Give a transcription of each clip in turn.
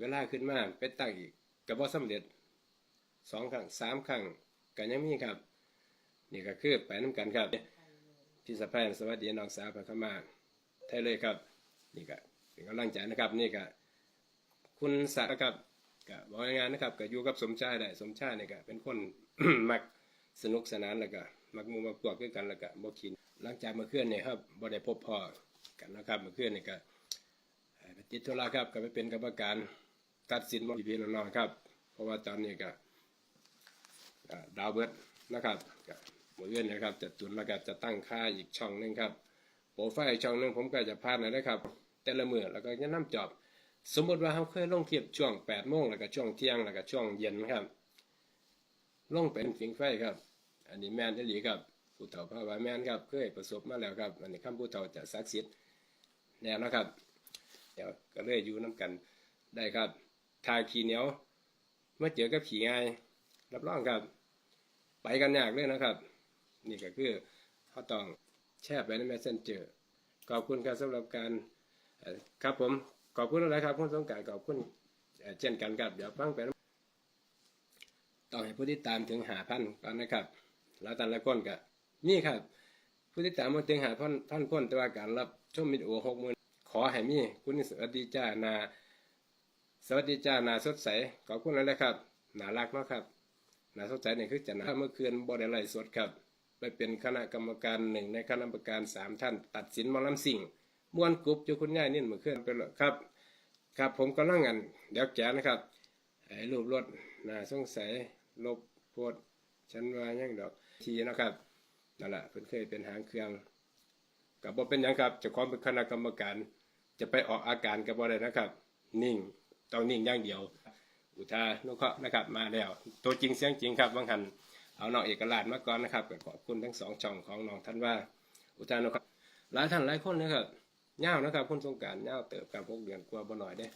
เวลาขึ้นมาไปตั้งอีกก็บ่สำเร็จสองครั้งสามครั้งก็ยังมีครับ นี่ก็คือไปน้ำกันครับพี่สะพายสวัสดีน้องสาวพระขมาไทยเลยครับ นี่ก็เป็นกำลังใจนะครับ นี่ก็คุณสักดิ์ครับก็บอกงานนะครับก็อยู่กับสมชายได้สมชายนี่ก็เป็นคนมักสนุกสนานแล้วก็มักมูมักพวกด้วยกันแล้วก็บ่คินหลังจากมาเมื่อคืนนี่ครับบ่ได้พบพ่อกันนะครับมาเมื่อคืนนี่ก็ไปติดธุระครับก็ไปเป็นกรรมการ ตัดสินมพี่น้องครับ เพราะว่าตอนนี้ก็ดาวเบิร์ดนะครับก็หมดเงินนะครับจะตุนแล้วก็จะตั้งค่าอีกช่องหนึงครับโปรไฟล์อีกช่องหนึงผมก็จะพาดหนอยนะครับ แต่ละมือแล้วก็จะนํจอบ สมมติว่าเขาเคยลงคลิปช่วง8โมงแล้วก็ช่วงเที่ยงแล้วก็ช่วงเย็นครับลงเป็นฟิงไฟครับ อันนี้แมนที่หลีครับผู้เฒ่าพระวาแมนครับเคยประสบมาแล้วครับอันนี้คำผู้เฒ่าจะศักดิ์สิทธิ์แน่นะครับเดี๋ยวก็เลยอยู่น้กันได้ครับ ทาขี้เหนียวเมื่อเจอกับขี่ง่าย รับรองครับ ไปกันยากเลยนะครับ นี่ก็คือเขาต้องแชร์ไปใน messenger ขอบคุณครับสำหรับการครับผมขอบคุณอะไรครับคุณสงการขอบคุณเช่นกันครับเดี๋ยวฟังไปต้องให้ผู้ที่ตามถึงหาพันก่อนนะครับ แล้วแต่ละคนก็นี่ครับ ผู้ที่ตามมาถึงหาพันพันคนแต่ว่าการรับชมวิดีโอหกหมื่นขอให้มีคุณสวัสดีจ้านา สวัสดีจ้านาสดใสขอบคุณอะไรครับน่ารักเนาะครับนาสนใจนี่คือจะนะเมื่อคืนบอดไลฟ์สดครับ ไปเป็นคณะกรรมการหนึ่งในคณะกรรมการสามท่าน ตัดสินมอลำสิ่งม้วนกรุ๊ปจุคุณย่ายนิ่เมื่อคืนไปแล้วครับ ครับผมก็ล่างงานเดี๋ยวแกนะครับไอ้รูปรถนาสงสัยลบโพดฉันวายังดอกทีนะครับนั่นแหละเพิ่นเคยเป็นหางเครื่องกับบ่เป็นยังครับจะความเป็นคณะกรรมการ จะไปออกอาการกับบ่ได้นะครับ นิ่ง ต้องนิ่งอย่างเดียว อุทานุเคราะห์นะครับมาแล้ว ตัวจริงเสียงจริงครับบางหันเอาน้องเอกราชมาก่อนนะครับก็ขอบคุณทั้งสองช่องของน้องท่านว่า อุทานุเคราะห์หลายท่านหลายคนนะครับเง่าวนะครับคุณสงการเง่าวเติบกับพวกเดือนกว่าบ่หน่อยเด้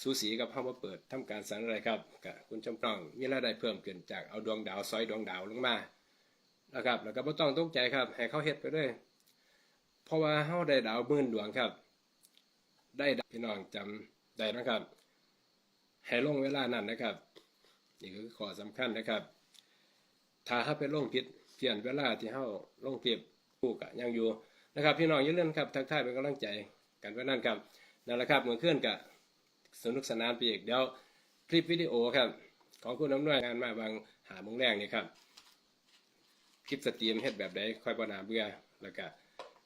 สูสีกับเขามาเปิดทำการสารอะไรครับกับคุณจำปองมีรายได้เพิ่มขึ้นจากเอาดวงดาวซอยดวงดาวลงมานะครับแล้วก็บ่ต้องตกใจครับให้เขาเฮ็ดไปด้วยเพราะว่าเฮาได้ดาวมื่นดวงครับ ได้ดพี่น้องจำได้นะครับ ให้ลงเวลานั้นนะครับ นี่คือข้อสำคัญนะครับ ถ้าเขาไปลงผิดเปลี่ยนเวลาที่เขาลงเก็บผู้กะยังอยู่นะครับ พี่น้องอย่าลืมครับทักทายเป็นกำลังใจกันไว้นั่นครับนั่นแหละครับเหมือนเคลื่อนกะสนุกสนานไปอีกเดี๋ยวคลิปวิดีโอครับของคุณน้ำนวยงานมาบางหาโมงแรงนี่ครับคลิปสตรีมเฮ็ดแบบใดค่อยบ่นาเบื่อแล้วก็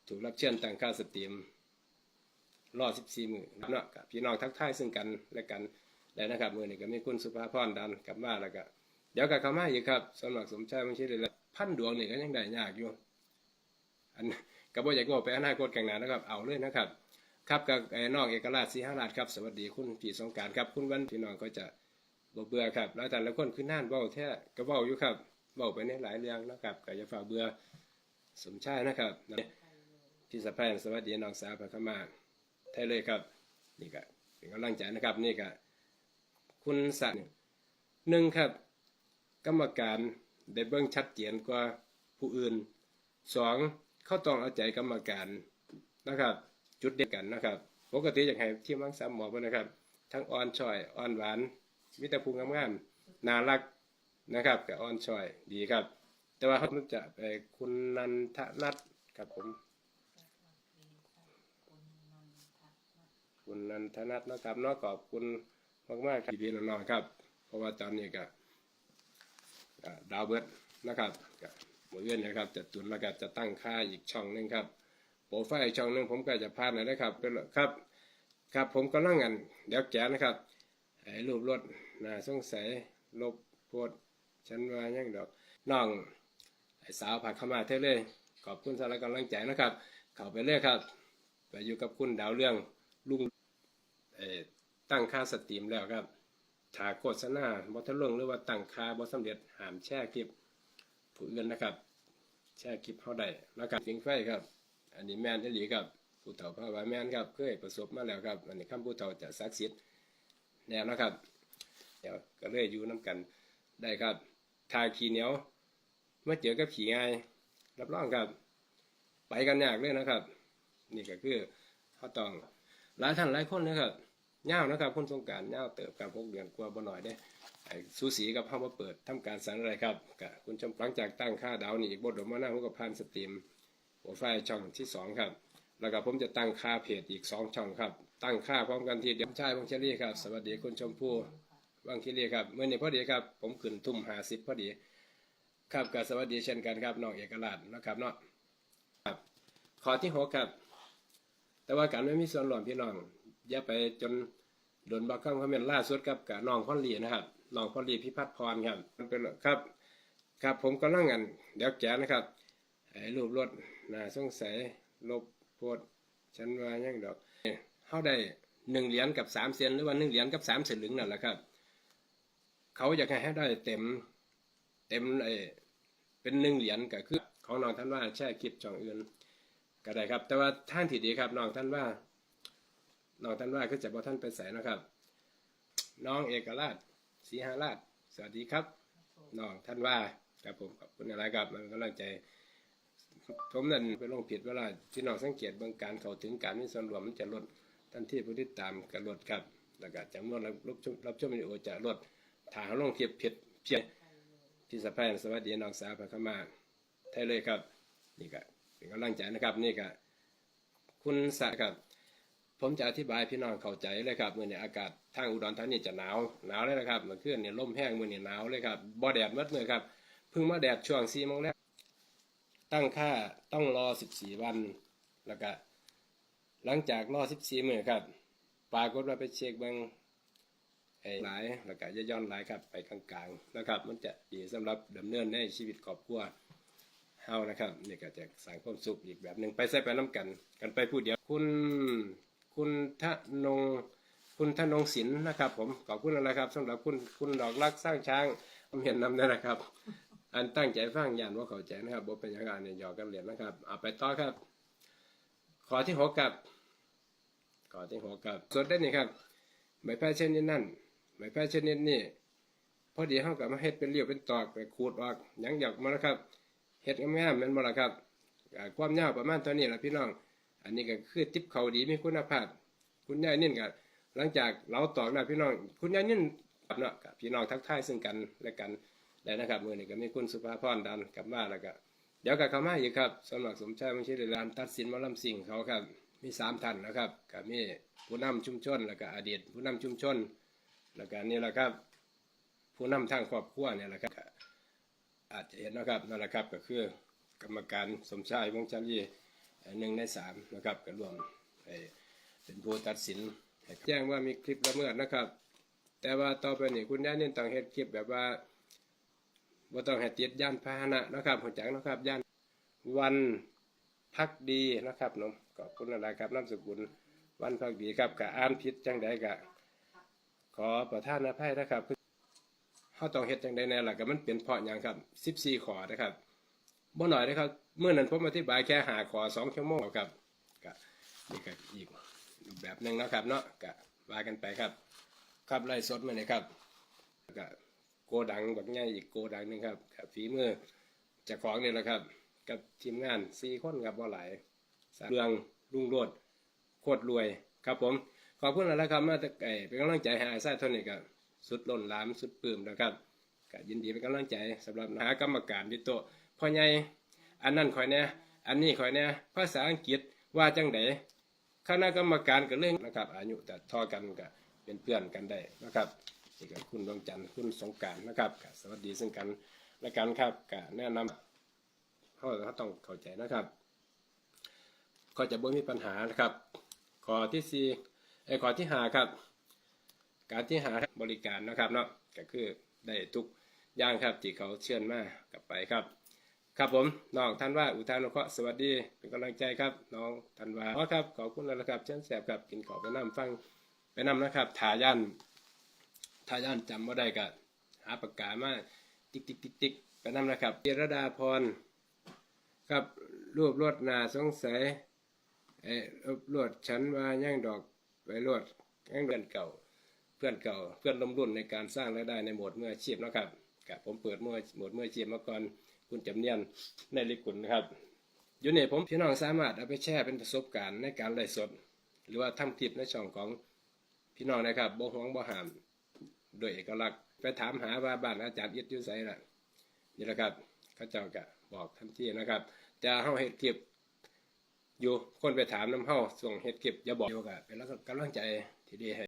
ถูกรับเชิญต่างค่าสตรีมรอ14มือเนาะกับพี่น้องทักทายซึ่งกันและกัน แล้วนะครับมือนี้ก็มีคุณสุภาพรดันกลับมาแล้วก็เดี๋ยวก็เข้ามาอีกครับสมัครสมชายไมันชื่อเลยละพันดวงนี่ก็ยังได้ยากอยู่อันก็บ่อยากบอกไปอนาคตข้างหนานะครับ เอาเลยนะครับ ครับกับไอ้น้องเอกราชศรีหราชครับ สวัสดีคุณพี่สงการครับ คุณวันพี่น้องก็จะบ่เบื่อครับ แล้วแต่ละคนคือน่านเว้าแท้ก็เว้าอยู่ครับเว้าไปในหลายเรื่องนะครับก็อย่าฝ่าเบื่อสมชายนะครับพี่สะพายสวัสดีน้องสาวพระขมาไทยเลยครับ นี่ก็เป็นกำลังใจนะครับนี่ก็ คุณสัตว์หนึ่งครับ กรรมการได้เบิ่งชัดเจนกว่าผู้อื่นสองเขาต้องเอาใจกรรมการนะครับ จุดเดียวกันนะครับ ปกติอยากให้ทีมมังสามหมอเพิ่นะครับ ทั้งอ่อนช่อยอ่อนหวานมิตรภูมิงามๆน่ารักนะครับกับอ่อนช่อยดีครับ แต่ว่าเขาจะไปคุณนันทนัทครับผมคุณนันทนัทนะครับนอกขอบคุณ มากๆครับพี่ๆน้องๆครับ เพราะว่าตอนนี้ก็ดาวเบิร์ดนะครับหมดเงินนะครับจะตุนแล้วก็จะตั้งค่าอีกช่องหนึงครับโปรไฟล์อีกช่องหนึงผมก็จะพาดหนอยนะครับเป็นครับ ครับผมก็ล่งงานเดี๋ยวแกะนะครับไอ้รูปรถน่าสงสัยลบโพดฉันว่ายังดอกน้องไอ้สาวผักเข้ามาเท่าเลย ขอบคุณสำหรับกำลังใจนะครับ เข้าไปเลยครับ ไปอยู่กับคุณดาวเรื่องลุงเอ่อ ตั้งค่าสตรีมแล้วครับถ้าโฆษณาบอทะลงหรือว่าตั้งค่าบอสำเร็จห้ามแช่คลิปผู้อื่นนะครับ แช่คลิปเขาได้แล้วกับฟิงไฟครับ อันนี้แมนที่หลีครับผู้เฒ่าพระว่าแมนครับเคยประสบมาแล้วครับ อันนี้คำผู้เฒ่าจะศักดิ์สิทธิ์แน่นะครับเดี๋ยวก็เลยอยู่น้กันได้ครับทาขีเหนียวเมื่อเจอกับขี่ง่ายรับรองครับ ไปกันยากเลยนะครับ นี่ก็คือเขาต้องหลายท่านหลายคนนะครับ เงาวนะครับคุณสงการเงาวเติบกับหกเดือนกว่าบ่หน่อยเด้สูสีกับเฮามาเปิดทำการสันอะไรครับกะคุณชมหลังจากตั้งค่าดาวนี่อีกบทดมาหน้าผมก็พันสตรีมโปรไฟล์ช่องที่สองครับ แล้วก็ผมจะตั้งค่าเพจอีกสองช่องครับ ตั้งค่าพร้อมกันทีเดียวชายบางเชลี่ครับ สวัสดีคุณชมพู่บางเชลี่ครับเมื่อนี้พอดีครับ ผมขึ้นทุ่มหาสิบพอดี ครับก็สวัสดีเช่นกันครับน้องเอกราชนะครับเนาะครับ ข้อที่หกครับ แต่ว่าการไม่มีส่วนร่วมพี่น้อง อย่าไปจนโดนบักข้างคอมเมนต์ล่าสุดกับกับน้องพอลลีนะครับน้องพอลลีพิพัฒน์พรครับมันเป็นครับ ครับผมก็นั่งกันเดี๋ยวแกนะครับไอ้รูปรถน่าสงสัยลบโพดฉันว่ายังดอกเขาได้หนึ่งเหรียญกับสามเซนหรือว่าหนึ่งเหรียญกับสามเซนลึงนั่นแหละครับ เขาอยากให้ได้เต็มเต็มไอ้เป็นหนึ่งเหรียญก็คือของน้องท่านว่าแช่คลิปช่องอื่นก็ได้ครับ แต่ว่าท่านที่ดีครับน้องท่านว่า น้องท่านว่าก็จะบอกท่านไปใส่นะครับ น้องเอกราชศรีหาราช สวัสดีครับน้องท่านว่าครับผมขอบคุณอะไรครับมันกำลังใจผมนั่นไปลงผิดเวลาที่น้องสังเกตบางการเข้าถึงการมีส่วนรวมมันจะลดทันที่ผู้ติดตามก็ลดครับแล้วก็จำนวนรับชมรับชมวิดีโอจะลดถ้าเขาลงคลิปผิดเพียงพี่สะพายสวัสดีน้องสาวพระขมาไทยเลยครับ นี่ก็เป็นกำลังใจนะครับ นี่ก็คุณสะครับ ผมจะอธิบายพี่น้องเข้าใจเลยครับมื่อนี้อากาศทางอุดรธานีจะหนาวหนาวเลยนะครับเมื่อคืนเนี่ยลมแห้งมื่อนี้หนาวเลยครับบ่แดดมัดมือครับเพิ่งมาแดดช่วงสี่โมงแรกตั้งค่าต้องรอสิบสี่วันแล้วก็หลังจากรอสิบสี่มื้อครับปรากฏว่าไปเช็คบางไหลายแล้วก็ย่อนหลายครับไปกลางๆนะครับ มันจะดีสำหรับดำเนินในชีวิตครอบครัวเฮานะครับนี่ก็จะสร้างความสุขอีกแบบหนึ่งไปใส่ไปน้ำกัน กันไปพูดเดียวคุณ คุณทะนงคุณทะนงศิลป์นะครับ ผมขอบคุณนะไรครับสำหรับคุณคุณดอกรักสร้างช้างผมเห็นนำได้นะครับ อันตั้งใจฟังยานว่าเขาใจนะครับบ่เป็นอย่างไรเนี่ยหยอกกันเหรียญนะครับเอาไปต่อครับ ขอที่หกับขอที่หกับสดได้นี่ครับใบแพร่ชนิดนั่นใบแพร่ชนิดนี้พอดีเขากับมาเฮ็ดเป็นเรียวเป็นตอกไปขูดออกยังหยอกมาแล้วครับเฮ็ดงามๆแม่นบ่ล่ะครับความยาวประมาณเท่านี้แหละพี่น้อง อันนี้ก็คือติ๊บเขาดีมีคุณภาพ คุณยายนิ่นก็หลังจากเราตอกแล้วพี่น้อง คุณยายนิ่นกับเนาะกับพี่น้องทักทายซึ่งกันและกันได้นะครับมือนี้ก็มีคุณสุภาพรดันกลับมาแล้วก็เดี๋ยวก็เข้ามาอีกครับสำหรับสมชายมังชีรานตัดสินมอลำสิ่งเขาครับมีสามท่านนะครับก็มีผู้นำชุมชนแล้วก็อดีตผู้นำชุมชนแล้วก็นี่แหละครับ ผู้นำทางครอบครัวเนี่ยแหละครับอาจจะเห็นนะครับนั่นแหละครับก็คือกรรมการสมชายวงชาลีเอ่อ หนึ่งในสามนะครับก็รวมเป็นผู้ตัดสินแจ้งว่ามีคลิปละเมิดนะครับ แต่ว่าต่อไปนี่คุณย่านี่ต้องเฮ็ดคลิปแบบว่าบ่ต้องให้ติดย่านพาหนะนะครับหัวจักนะครับย่านวันพักดีนะครับน้องขอบคุณอะไรครับนามสกุลวันพักดีครับกะอ่านผิดจังใดกะขอประทานอภัยนะครับเขาต้องเฮ็ดจังใดแน่ล่ะก็มันเป็นเพราะหยังครับ 14 ขอนะครับ บ่หน่อยนะครับเมื่อนั้นผมอธิบายแค่หาข้อ2ชั่วโมงครับก็นี่ก็อีกรูปแบบหนึ่งนะครับเนาะก็ว่ากันไปครับ ครับไล่สดมาเลยครับก็โกดังแบบง่ายอีกโกดังหนึงครับกับฝีมือจ้าของเนี่ยแหละครับ กับทีมงาน4คนครับบ่หลายเรืองรุ่งโรจน์โคตรรวยครับผมขอบคุณแล้วครับมาต่ไก่เป็นกำลังใจให้อาซายเท่านี้ก็สุดล้นล้ามสุดปลื้มนะครับก็ยินดีเป็นกำลังใจสำหรับหากรรมการที่โต พ่อใหญ่อันนั้นคอยแน่อันนี้คอยแน่ภาษาอังกฤษว่าจังไดคณะกรรมการก็เรื่องนะครับ อายุแต่ทอกันก็เป็นเพื่อนกันได้นะครับนี่ก็คุณดวงจันทร์คุณสงการนะครับสวัสดีซึ่งกันและกันครับก็แนะนำเขาเขาต้องเข้าใจนะครับก็จะบ่มีปัญหานะครับข้อที่สี่ไอ้ข้อที่หาครับ การที่หาบริการนะครับเนาะก็คือได้ทุกอย่างครับที่เขาเชิญมากลับไปครับ ครับผมน้องท่านว่าอุทานนุเคราะห์สวัสดีเป็นกำลังใจครับน้องท่านว่าครับขอบคุณนะครับเชิญแสบครับกินขอไปนํฟังไปนํนะครับทายันทายันจำว่าได้ก็หาปากกามาติ๊กติ๊กติ๊กติ๊กไปนํนะครับเจรดาพรครับรูปรวดนาสงสัยไอ้รวดฉันว่าย่างดอกไปรวดย่างเดือนเก่า เพื่อนเก่าเพื่อนลมรุ่นในการสร้างรายได้ในหมดเมื่ออาชีพเนะครับกับผมเปิดเมื่อหมดเมื่ออาชีพมาก่อน คุณจำเนียนในลิกุลนะครับอยู่นี่ผมพี่น้องสามารถเอาไปแชร์เป็นประสบการณ์ในการไลฟ์สด หรือว่าทำคลิปในช่องของพี่น้องนะครับบ่หวงบ่หาม โดยเอกลักษณ์ไปถามหาว่าบ้านอาจารย์อิดยู่ไสล่ะนี่แหละครับเขาเจ้าก็บอกทันทีนะครับแต่เฮาเฮ็ดคลิปอยู่คนไปถามน้ำเฮาส่งเฮ็ดคลิปอย่าบอกอยู่ก็เป็นกำลังใจที่ดีให้